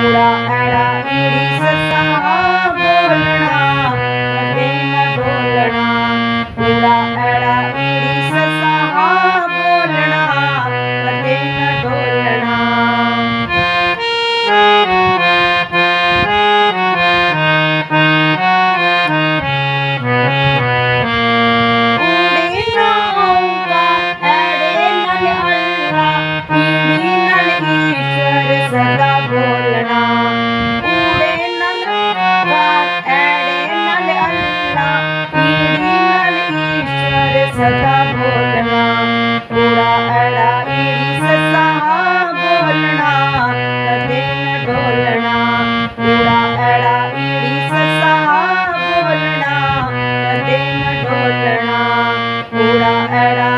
Ura, ara, iri, सदा बोलना कूड़ा एड़ा ईड़ी ससा बोलना कदे न डोलना ईड़ी ससा बोलना कदे न डोलना एड़ा